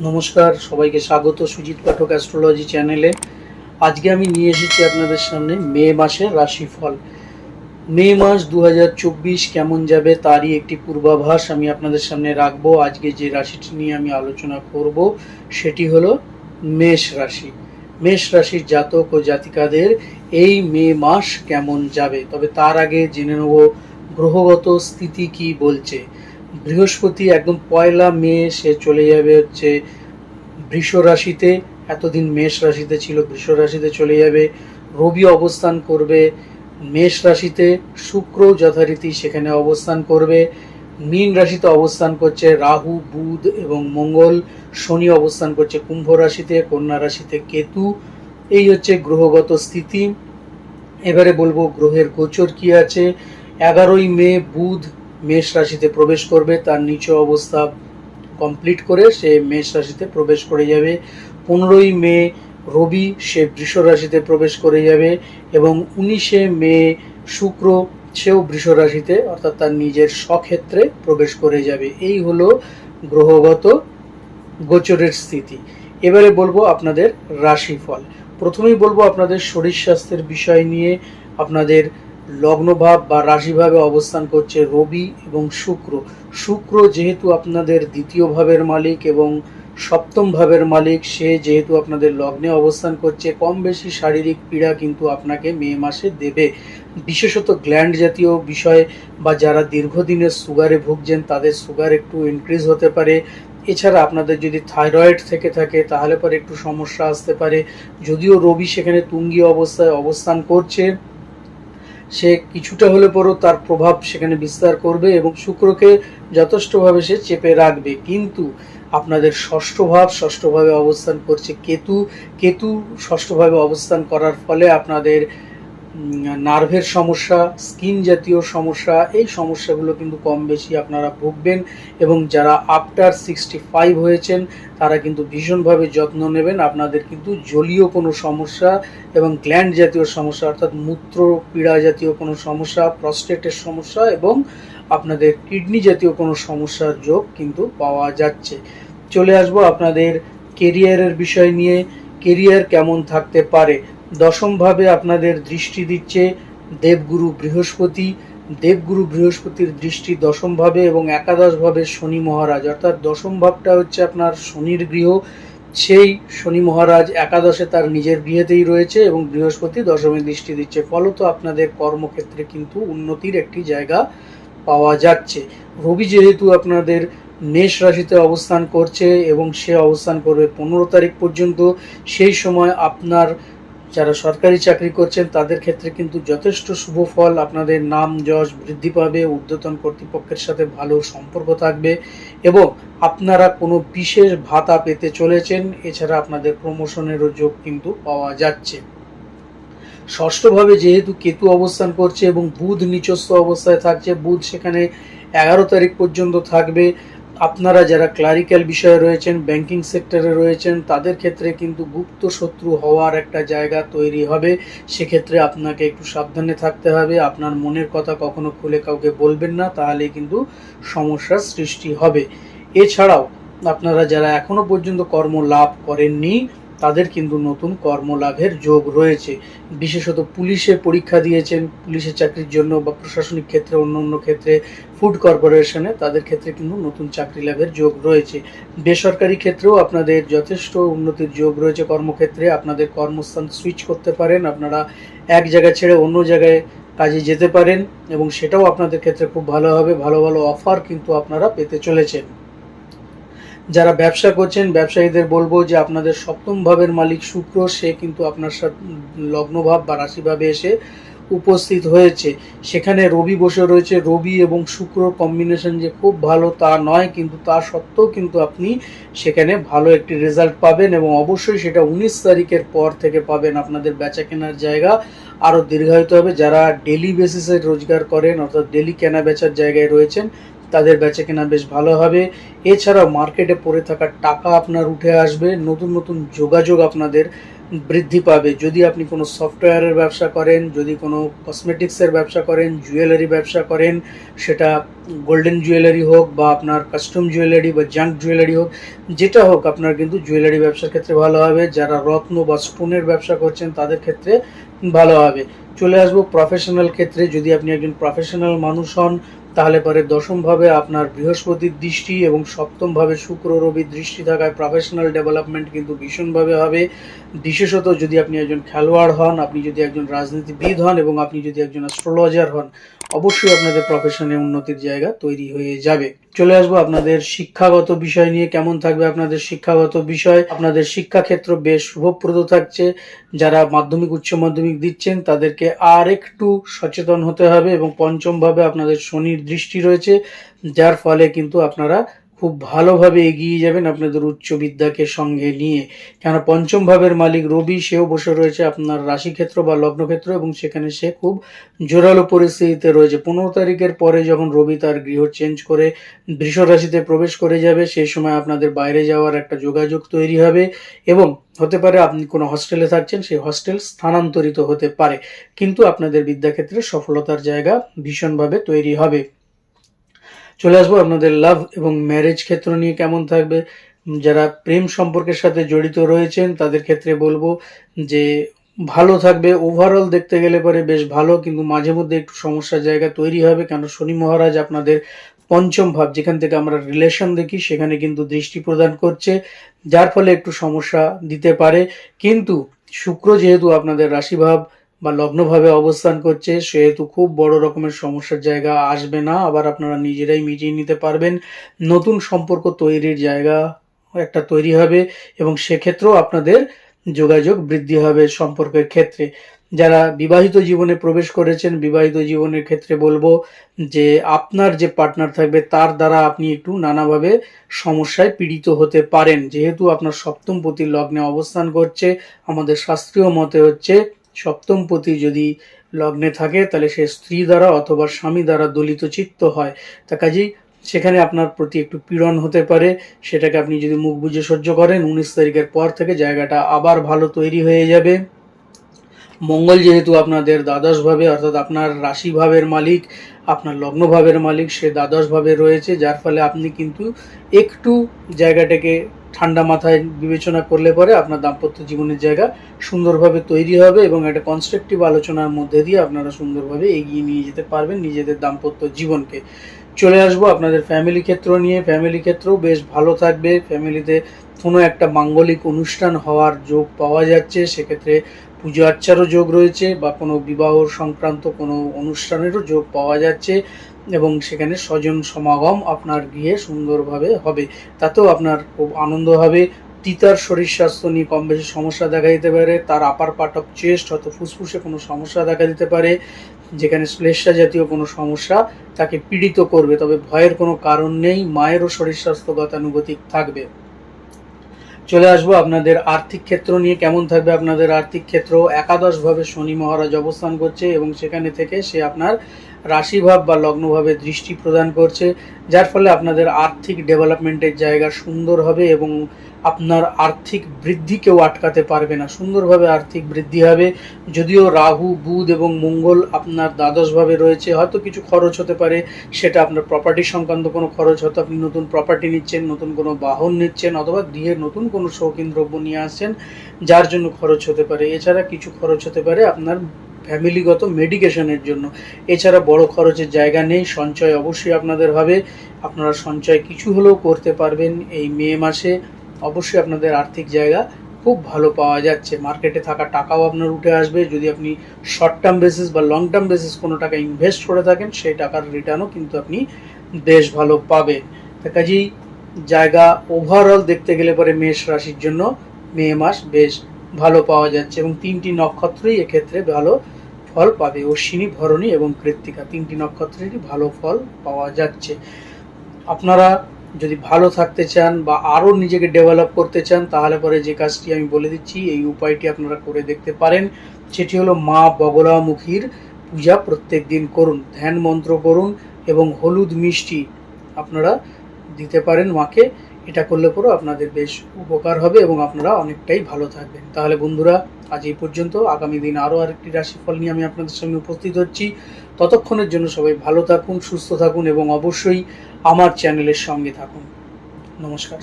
নমস্কার, সবাইকে স্বাগত সুজিত পাঠক অ্যাস্ট্রোলজি চ্যানেলে আজকে আমি নিয়ে এসেছি আপনাদের সামনে মে মাসের রাশিফল। মে মাস দু হাজার চব্বিশ কেমন যাবে তারই একটি পূর্বাভাস আমি আপনাদের সামনে রাখব। আজকে যে রাশিটি নিয়ে আমি আলোচনা করব, সেটি হলো মেষ রাশি। মেষ রাশির জাতক ও জাতিকাদের এই মে মাস কেমন যাবে? তবে তার আগে জেনে নেব গ্রহগত স্থিতি কি বলছে। বৃহস্পতি একদম পয়লা মে সে চলে যাবে হচ্ছে বৃষ রাশিতে, এতদিন মেষ রাশিতে ছিল, বৃষ রাশিতে চলে যাবে, রবি অবস্থান করবে, মেষ রাশিতে শুক্র যথারীতি সেখানে অবস্থান করবে, মীন রাশিতে অবস্থান করছে রাহু, বুধ এবং মঙ্গল, শনি অবস্থান করছে কুম্ভ রাশিতে, কন্যা রাশিতে কেতু, এই হচ্ছে গ্রহগত স্থিতি। এবারে বলব গ্রহের গোচর কি আছে? এগারোই মে বুধ মেষ রাশিতে প্রবেশ করবে, তার নিচে অবস্থা কমপ্লিট করে সে মেষ রাশিতে প্রবেশ করে যাবে। পনেরোই মে রবি সে বৃষ রাশিতে প্রবেশ করে যাবে এবং উনিশে মে শুক্র সেও বৃষ রাশিতে অর্থাৎ তার নিজের স্বক্ষেত্রে প্রবেশ করে যাবে। এই হলো গ্রহগত গোচরের স্থিতি। এবারে বলব আপনাদের রাশিফল। প্রথমেই বলব আপনাদের শরীর স্বাস্থ্যের বিষয় নিয়ে, আপনাদের লগ্নভাব বা রাশিভাবে অবস্থান করছে রবি এবং শুক্র। শুক্র যেহেতু আপনাদের দ্বিতীয় ভাবের মালিক এবং সপ্তম ভাবের মালিক, সে যেহেতু আপনাদের লগ্নে অবস্থান করছে, কম বেশি শারীরিক পীড়া কিন্তু আপনাকে মে মাসে দেবে। বিশেষত গ্ল্যান্ড জাতীয় বিষয় বা যারা দীর্ঘদিনের সুগারে ভুগছেন, তাদের সুগার একটু ইনক্রিজ হতে পারে। এছাড়া আপনাদের যদি থাইরয়েড থেকে থাকে, তাহলে পরে একটু সমস্যা আসতে পারে। যদিও রবি সেখানে তুঙ্গি অবস্থায় অবস্থান করছে সে কিছুটা হলে পরও তার প্রভাব সেখানে বিস্তার করবে এবং শুক্রকে যথেষ্টভাবে সে চেপে রাখবে। কিন্তু আপনাদের ষষ্ঠ ভাব, ষষ্ঠভাবে অবস্থান করছে কেতু। কেতু ষষ্ঠভাবে অবস্থান করার ফলে আপনাদের নার্ভের সমস্যা, স্কিন জাতীয় সমস্যা, এই সমস্যাগুলো কিন্তু কম বেশি আপনারা ভুগবেন এবং যারা আফটার সিক্সটি ফাইভ হয়েছেন, তারা কিন্তু ভীষণভাবে যত্ন নেবেন। আপনাদের কিন্তু জলীয় কোনো সমস্যা এবং গ্ল্যান্ড জাতীয় সমস্যা, অর্থাৎ মূত্র পীড়া জাতীয় কোনো সমস্যা, প্রস্টেটের সমস্যা এবং আপনাদের কিডনি জাতীয় কোনো সমস্যার যোগ কিন্তু পাওয়া যাচ্ছে। চলে আসব আপনাদের কেরিয়ারের বিষয় নিয়ে। কেরিয়ার কেমন থাকতে পারে? দশমভাবে আপনাদের দৃষ্টি দিচ্ছে দেবগুরু বৃহস্পতি। দেবগুরু বৃহস্পতির দৃষ্টি দশমভাবে এবং একাদশভাবে শনি মহারাজ। অর্থাৎ দশম ভাবটা হচ্ছে আপনার শনির গৃহ। সেই শনি মহারাজ একাদশে তার নিজের গৃহেতেই রয়েছে এবং বৃহস্পতি দশমে দৃষ্টি দিচ্ছে। ফলত আপনাদের কর্মক্ষেত্রে কিন্তু উন্নতির একটি জায়গা পাওয়া যাচ্ছে। রবি যেহেতু আপনাদের মেষ রাশিতে অবস্থান করছে এবং সে অবস্থান করবে পনেরো তারিখ পর্যন্ত। সেই সময় আপনার যারা সরকারি চাকরি করছেন, তাদের ক্ষেত্রে কিন্তু যথেষ্ট শুভ ফল। আপনাদের নাম, যশ বৃদ্ধি পাবে, ঊর্ধ্বতন কর্তৃপক্ষের সাথে ভালো সম্পর্ক থাকবে এবং আপনারা কোনো বিশেষ ভাতা পেতে চলেছেন, এছাড়া আপনাদের প্রমোশনেরও যোগ কিন্তু পাওয়া যাচ্ছে। ষষ্ঠভাবে যেহেতু কেতু অবস্থান করছে এবং বুধ নিচস্থ অবস্থায় থাকছে, বুধ সেখানে এগারো তারিখ পর্যন্ত থাকবে। আপনারা যারা ক্লারিক্যাল বিষয়ে রয়েছেন ব্যাংকিং সেক্টরে রয়েছেন, তাদের ক্ষেত্রে কিন্তু গুপ্ত শত্রু হওয়ার একটা জায়গা তৈরি হবে। সেক্ষেত্রে আপনাকে একটু সাবধানে থাকতে হবে। আপনার মনের কথা কখনো খুলে কাউকে বলবেন না তাহলে কিন্তু সমস্যার সৃষ্টি হবে। এছাড়াও, আপনারা যারা এখনও পর্যন্ত কর্ম লাভ করেননি তাদের কিন্তু নতুন কর্মলাভের যোগ রয়েছে। বিশেষত পুলিশে পরীক্ষা দিয়েছেন, পুলিশের চাকরির জন্য বা প্রশাসনিক ক্ষেত্রে অন্য অন্য ক্ষেত্রে, ফুড কর্পোরেশনে তাদের ক্ষেত্রে কিন্তু নতুন চাকরি লাভের যোগ রয়েছে। বেসরকারি ক্ষেত্রেও আপনাদের যথেষ্ট উন্নতির যোগ রয়েছে। কর্মক্ষেত্রে আপনাদের কর্মস্থান সুইচ করতে পারেন, আপনারা এক জায়গা ছেড়ে অন্য জায়গায় কাজে যেতে পারেন এবং সেটাও আপনাদের ক্ষেত্রে খুব ভালো হবে। ভালো ভালো অফার কিন্তু আপনারা পেতে চলেছেন। যারা ব্যবসা করছেন, ব্যবসায়ীদের বলব যে আপনাদের সপ্তম ভাবের মালিক শুক্র, সে কিন্তু আপনার সাথে লগ্নভাব বা রাশিভাবে এসে উপস্থিত হয়েছে। সেখানে রবি বসে রয়েছে। রবি এবং শুক্র কম্বিনেশন যে খুব ভালো তা নয়, কিন্তু তা সত্ত্বেও কিন্তু আপনি সেখানে ভালো একটি রেজাল্ট পাবেন এবং অবশ্যই সেটা উনিশ তারিখের পর থেকে পাবেন আপনাদের বেচা কেনার জায়গা। আরও দীর্ঘায়িত হবে। যারা ডেলি বেসিসে রোজগার করেন, অর্থাৎ ডেলি কেনা বেচার জায়গায় রয়েছেন তাদের বেচা কেনা বেশ ভালো হবে। এছাড়াও মার্কেটে পড়ে থাকা টাকা আপনার উঠে আসবে, নতুন নতুন যোগাযোগ আপনাদের বৃদ্ধি পাবে। যদি আপনি কোনো সফটওয়্যারের ব্যবসা করেন, যদি কোনো কসমেটিক্সের ব্যবসা করেন জুয়েলারি ব্যবসা করেন, সেটা গোল্ডেন জুয়েলারি হোক বা আপনার কাস্টম জুয়েলারি বা জাঙ্ক জুয়েলারি হোক, যেটা হোক আপনার কিন্তু জুয়েলারি ব্যবসার ক্ষেত্রে ভালো হবে। যারা রত্ন বা স্টোনের ব্যবসা করছেন, তাদের ক্ষেত্রে ভালো হবে। চলে আসব প্রফেশনাল ক্ষেত্রে। যদি আপনি একজন প্রফেশনাল মানুষ হন তাহলে পরে দশম ভাবে আপনার বৃহস্পতির দৃষ্টি এবং সপ্তম ভাবে শুক্র রবির দৃষ্টি থাকায় প্রফেশনাল ডেভেলপমেন্ট কিন্তু ভীষণভাবে হবে। বিশেষত যদি আপনি একজন খেলোয়াড় হন, আপনি যদি একজন রাজনীতিবিদ হন এবং আপনি যদি একজন অ্যাস্ট্রোলজার হন অবশ্যই আপনাদের প্রফেশনে উন্নতির জায়গা তৈরি হয়ে যাবে। চলে আসব আপনাদের শিক্ষাগত বিষয় নিয়ে, কেমন থাকবে আপনাদের শিক্ষাগত বিষয়? আপনাদের শিক্ষাক্ষেত্র বেশ শুভপ্রদ থাকছে। যারা মাধ্যমিক, উচ্চ মাধ্যমিক দিচ্ছেন, তাদেরকে আর একটু সচেতন হতে হবে এবং পঞ্চমভাবে আপনাদের শনির দৃষ্টি রয়েছে, যার ফলে কিন্তু আপনারা খুব ভালোভাবে এগিয়ে যাবেন আপনাদের উচ্চ বিদ্যাকে সঙ্গে নিয়ে। কেন পঞ্চম ভাবের মালিক রবি, সেও বসে রয়েছে আপনার রাশিক্ষেত্র বা লগ্নক্ষেত্র এবং সেখানে সে খুব জোরালো পরিস্থিতিতে রয়েছে। পনেরো তারিখের পরে যখন রবি তার গৃহ চেঞ্জ করে বৃষ রাশিতে প্রবেশ করে যাবে সেই সময় আপনাদের বাইরে যাওয়ার একটা যোগাযোগ তৈরি হবে এবং হতে পারে আপনি কোনো হস্টেলে থাকছেন, সেই হস্টেল স্থানান্তরিত হতে পারে। কিন্তু আপনাদের বিদ্যাক্ষেত্রে সফলতার জায়গা ভীষণভাবে তৈরি হবে। চলে আসব আপনাদের লাভ এবং ম্যারেজ ক্ষেত্র নিয়ে কেমন থাকবে। যারা প্রেম সম্পর্কের সাথে জড়িত রয়েছেন, তাদের ক্ষেত্রে বলব যে ভালো থাকবে। ওভারঅল দেখতে গেলে পরে বেশ ভালো, কিন্তু মাঝে মধ্যে একটু সমস্যার জায়গা তৈরি হবে কেন শনি মহারাজ আপনাদের পঞ্চম ভাব, যেখান থেকে আমরা রিলেশন দেখি, সেখানে কিন্তু দৃষ্টি প্রদান করছে, যার ফলে একটু সমস্যা দিতে পারে। কিন্তু শুক্র যেহেতু আপনাদের রাশিভাব বা লগ্নভাবে অবস্থান করছে, সেহেতু খুব বড় রকমের সমস্যার জায়গা আসবে না। আবার আপনারা নিজেরাই মিটিয়ে নিতে পারবেন। নতুন সম্পর্ক তৈরির জায়গা একটা তৈরি হবে এবং সেক্ষেত্রেও আপনাদের যোগাযোগ বৃদ্ধি হবে সম্পর্কের ক্ষেত্রে। যারা বিবাহিত জীবনে প্রবেশ করেছেন, বিবাহিত জীবনের ক্ষেত্রে বলব যে আপনার যে পার্টনার থাকবে, তার দ্বারা আপনি একটু নানাভাবে সমস্যায় পীড়িত হতে পারেন। যেহেতু আপনার সপ্তম পতি লগ্নে অবস্থান করছে, আমাদের শাস্ত্রীয় মতে হচ্ছে সপ্তম পতি যদি লগ্নে থাকে, তাহলে সে স্ত্রী দ্বারা অথবা স্বামী দ্বারা দলিত চিত্ত হয়। তা কাজেই সেখানে আপনার প্রতি একটু পীড়ন হতে পারে। সেটাকে আপনি যদি মুখ বুঝে সহ্য করেন, উনিশ তারিখের পর থেকে জায়গাটা আবার ভালো তৈরি হয়ে যাবে। মঙ্গল যেহেতু আপনাদের দ্বাদশ ভাবে, অর্থাৎ আপনার রাশি ভাবের মালিক, আপনার লগ্ন ভাবের মালিক, সে দ্বাদশ ভাবে রয়েছে, যার ফলে আপনি কিন্তু একটু জায়গাটাকে ঠান্ডা মাথায় বিবেচনা করলে পরে আপনার দাম্পত্য জীবনের জায়গা সুন্দরভাবে তৈরি হবে এবং একটা কনস্ট্রাকটিভ আলোচনার মধ্যে দিয়ে আপনারা সুন্দরভাবে এগিয়ে নিয়ে যেতে পারবেন নিজেদের দাম্পত্য জীবনকে। চলে আসব আপনাদের ফ্যামিলি ক্ষেত্র নিয়ে। ফ্যামিলি ক্ষেত্রেও বেশ ভালো থাকবে। ফ্যামিলিতে কোনো একটা মাঙ্গলিক অনুষ্ঠান হওয়ার যোগ পাওয়া যাচ্ছে। সেক্ষেত্রে পুজো আর্চারও যোগ রয়েছে বা কোনো বিবাহ সংক্রান্ত কোনো অনুষ্ঠানেরও যোগ পাওয়া যাচ্ছে। এবং সেখানে স্বজন সমাগম আপনার গিয়ে সুন্দরভাবে হবে। তাতেও আপনার খুব আনন্দ হবে। তিতার শরীর স্বাস্থ্য নিয়ে কম বেশি সমস্যা দেখা দিতে পারে। তার আপার পার্ট অফ চেস্ট হয়তো ফুসফুসে কোনো সমস্যা দেখা দিতে পারে। যেখানে শ্লেষা জাতীয় কোনো সমস্যা তাকে পীড়িত করবে। তবে ভয়ের কোনো কারণ নেই। মায়েরও শরীর স্বাস্থ্য গতানুগতিক থাকবে। চলে আসব আপনাদের আর্থিক ক্ষেত্র নিয়ে। কেমন থাকবে আপনাদের আর্থিক ক্ষেত্র? একাদশভাবে শনি মহারাজ অবস্থান করছে এবং সেখানে থেকে সে আপনার রাশিভাব বা লগ্নভাবে দৃষ্টি প্রদান করছে, যার ফলে আপনাদের আর্থিক ডেভেলপমেন্টের জায়গা সুন্দর হবে এবং আপনার আর্থিক বৃদ্ধি কেউ আটকাতে পারবে না। সুন্দরভাবে আর্থিক বৃদ্ধি হবে, যদিও রাহু, বুধ এবং মঙ্গল আপনার দ্বাদশভাবে রয়েছে। হয়তো কিছু খরচ হতে পারে, সেটা আপনার প্রপার্টি সংক্রান্ত কোনো খরচ, হয়তো আপনি নতুন প্রপার্টি নিচ্ছেন, নতুন কোনো বাহন নিচ্ছেন, অথবা গৃহের নতুন কোনো শৌখিন দ্রব্য নিয়ে আসছেন, যার জন্য খরচ হতে পারে। এছাড়া কিছু খরচ হতে পারে আপনার ফ্যামিলিগত মেডিকেশনের জন্য। এছাড়া বড় খরচের জায়গা নেই, সঞ্চয় অবশ্যই আপনাদের হবে। আপনারা সঞ্চয় কিছু হলেও করতে পারবেন এই মে মাসে। অবশ্যই আপনাদের আর্থিক জায়গা খুব ভালো পাওয়া যাচ্ছে। মার্কেটে থাকা টাকাও আপনার উঠে আসবে। যদি আপনি শর্ট টার্ম বেসিস বা লং টার্ম বেসিস কোনো টাকা ইনভেস্ট করে থাকেন, সেই টাকার রিটার্নও কিন্তু আপনি বেশ ভালো পাবেন। কাজেই জায়গা ওভারঅল দেখতে গেলে পরে মেষ রাশির জন্য মে মাস বেশ ভালো পাওয়া যাচ্ছে এবং তিনটি নক্ষত্রই এক্ষেত্রে ভালো ফল পাবে। অশ্বিনী, ভরণী এবং কৃত্তিকা তিনটি নক্ষত্রেরই ভালো ফল পাওয়া যাচ্ছে। আপনারা যদি ভালো থাকতে চান বা আরও নিজেকে ডেভেলপ করতে চান, তাহলে পরে যে কাজটি আমি বলে দিচ্ছি, এই উপায়টি আপনারা করে দেখতে পারেন। সেটি হলো মা বগলামুখীর পূজা প্রত্যেক দিন করুন, ধ্যান মন্ত্র করুন এবং হলুদ মিষ্টি আপনারা দিতে পারেন মাকে। এটা করলে পরেও আপনাদের বেশ উপকার হবে এবং আপনারা অনেকটাই ভালো থাকবেন। তাহলে বন্ধুরা, আজ এই পর্যন্ত। আগামী দিন আরও আরেকটি রাশিফল নিয়ে আমি আপনাদের সঙ্গে উপস্থিত হচ্ছি। ততক্ষণের জন্য সবাই ভালো থাকুন, সুস্থ থাকুন এবং অবশ্যই আমার চ্যানেলের সঙ্গে থাকুন। নমস্কার।